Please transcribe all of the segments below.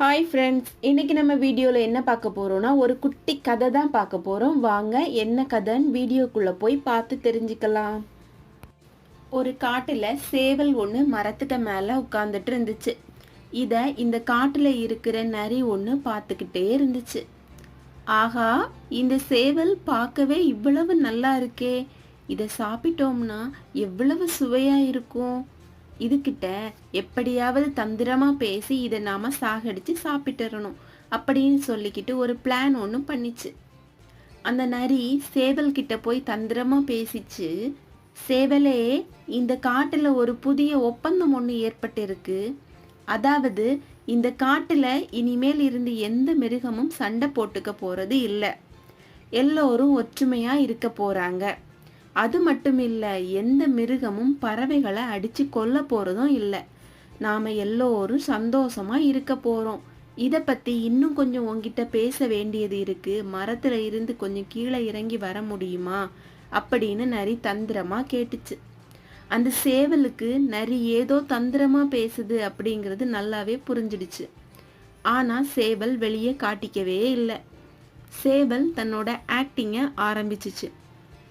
Hi friends இன்றைக்கி நம்ம வீடியோவில் என்ன பார்க்க போகிறோன்னா ஒரு குட்டி கதை தான் பார்க்க போகிறோம் வாங்க என்ன கதைன்னு வீடியோக்குள்ளே போய் பார்த்து தெரிஞ்சுக்கலாம். ஒரு காட்டில் சேவல் ஒன்று மரத்துக்கு மேலே உட்காந்துட்டு இருந்துச்சு. இதை இந்த காட்டில் இருக்கிற நரி ஒன்று பார்த்துக்கிட்டே இருந்துச்சு. ஆஹா இந்த சேவல் பார்க்கவே இவ்வளவு நல்லா இருக்கே. இதை சாப்பிட்டோம்னா எவ்வளவு சுவையாக இருக்கும். இதுகிட்ட எப்படியாவது தந்திரமா பேசி இதை நாம சாகடிச்சு சாப்பிட்டுறணும் அப்படின்னு சொல்லிக்கிட்டு ஒரு பிளான் ஒன்று பண்ணிச்சு. அந்த நரி சேவல் கிட்ட போய் தந்திரமா பேசிச்சு சேவலே இந்த காட்டில் ஒரு புதிய ஒப்பந்தம் ஒன்று ஏற்பட்டிருக்கு. அதாவது இந்த காட்டில் இனிமேல் இருந்து எந்த மிருகமும் சண்டை போட்டுக்க போகிறது இல்லை. எல்லோரும் ஒற்றுமையாக இருக்க போகிறாங்க அது மட்டும் இல்லை எந்த மிருகமும் பறவைகளை அடிச்சு கொல்ல போறதும் இல்லை. நாம எல்லோரும் சந்தோஷமா இருக்க போறோம். இதை பத்தி இன்னும் கொஞ்சம் உங்ககிட்ட பேச வேண்டியது இருக்கு. மரத்துல இருந்து கொஞ்சம் கீழே இறங்கி வர முடியுமா? அப்படின்னு நரி தந்திரமா கேட்டுச்சு. அந்த சேவலுக்கு நரி ஏதோ தந்திரமா பேசுது அப்படிங்கிறது நல்லாவே புரிஞ்சிடுச்சு. ஆனா சேவல் வெளியே காட்டிக்கவே இல்லை. சேவல் தன்னோட ஆக்டிங்கை ஆரம்பிச்சிச்சு.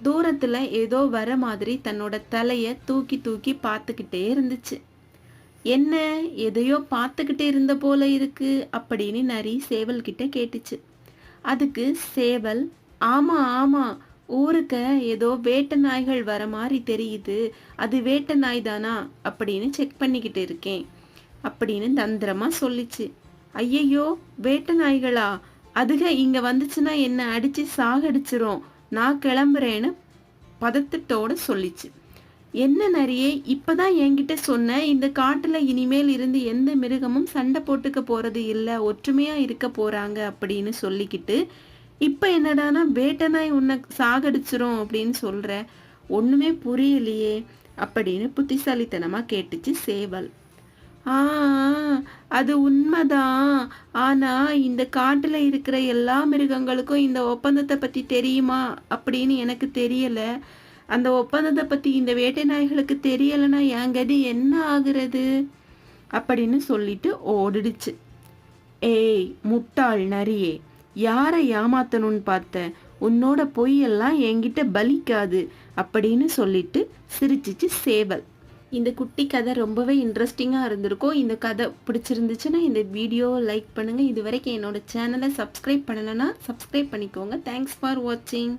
தூரத்துல ஏதோ வர மாதிரி தன்னோட தலைய தூக்கி தூக்கி பார்த்துக்கிட்டே இருந்துச்சு. என்ன எதையோ பார்த்துக்கிட்டே இருந்த போல இருக்கு அப்படின்னு நரி சேவல் கிட்ட கேட்டுச்சு. அதுக்கு சேவல் ஆமா ஆமா ஊருக்கு ஏதோ வேட்டை நாய்கள் வர மாதிரி தெரியுது அது வேட்டை நாய் தானா? அப்படின்னு செக் பண்ணிக்கிட்டு இருக்கேன் அப்படின்னு தந்திரமா சொல்லிச்சு. ஐயையோ வேட்ட நாய்களா? அதுக இங்க வந்துச்சுன்னா என்ன அடிச்சு சாகடிச்சிரும். நான் கிளம்புறேன்னு பதத்தத்தோட சொல்லிச்சு. என்ன நரியே இப்பதான் என்கிட்ட சொன்ன இந்த காட்டுல இனிமேல் இருந்து எந்த மிருகமும் சண்டை போட்டுக்க போறது இல்ல ஒற்றுமையா இருக்க போறாங்க அப்படின்னு சொல்லிக்கிட்டு இப்ப என்னடானா வேட்டனாய் உன்னை சாகடிச்சிரும் அப்படின்னு சொல்ற. ஒண்ணுமே புரியலையே அப்படின்னு புத்திசாலித்தனமா கேட்டுச்சு சேவல். ஆ அது உண்மைதான் ஆனா இந்த காட்டில் இருக்கிற எல்லா மிருகங்களுக்கும் இந்த ஒப்பந்தத்தை பற்றி தெரியுமா அப்படின்னு எனக்கு தெரியலை. அந்த ஒப்பந்தத்தை பற்றி இந்த வேட்டை நாய்களுக்கு தெரியலைன்னா என் கதி என்ன ஆகுறது? அப்படின்னு சொல்லிட்டு ஓடிடுச்சு. ஏய் முட்டாள் நரியே யாரை ஏமாத்தணும்னு பார்த்த? உன்னோட பொய்யெல்லாம் என்கிட்ட பலிக்காது அப்படின்னு சொல்லிட்டு சிரிச்சிச்சு சேவல். இந்த குட்டி கதை ரொம்பவே இன்ட்ரெஸ்டிங்காக இருந்திருக்கும். இந்த கதை பிடிச்சிருந்துச்சுன்னா இந்த வீடியோ லைக் பண்ணுங்கள் இது வரைக்கும் என்னோடய சேனலை சப்ஸ்கிரைப் பண்ணலைன்னா சப்ஸ்கிரைப் பண்ணிக்கோங்க. தேங்க்ஸ் ஃபார் வாட்சிங்